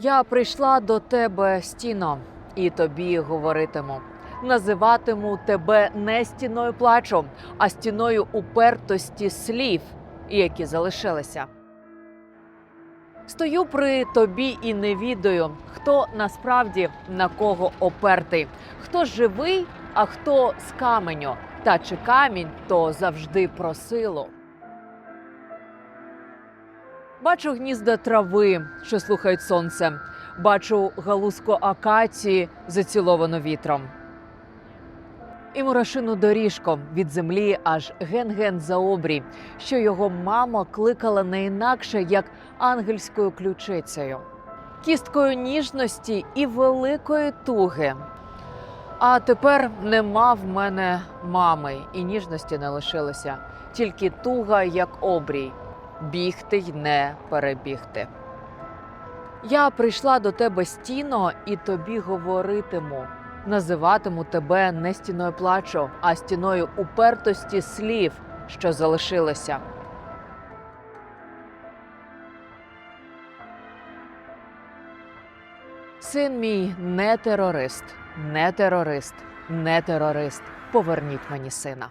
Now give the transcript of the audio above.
Я прийшла до тебе стіно, і тобі говоритиму. Називатиму тебе не стіною плачу, а стіною упертості слів, які залишилися. Стою при тобі і не відаю, хто насправді на кого опертий, хто живий, а хто з каменю. Та чи камінь то завжди про силу. Бачу гнізда трави, що слухають сонце. Бачу галузку акації, заціловану вітром. І мурашину доріжку від землі аж ген-ген за обрій, що його мама кликала не інакше, як ангельською ключицею, кісткою ніжності і великої туги. А тепер нема в мене мами, і ніжності не лишилося, тільки туга, як обрій, бігти й не перебігти. Я прийшла до тебе стіно і тобі говоритиму. Називатиму тебе не стіною плачу, а стіною упертості слів, що залишилися. Син мій не терорист, не терорист, не терорист. Поверніть мені сина.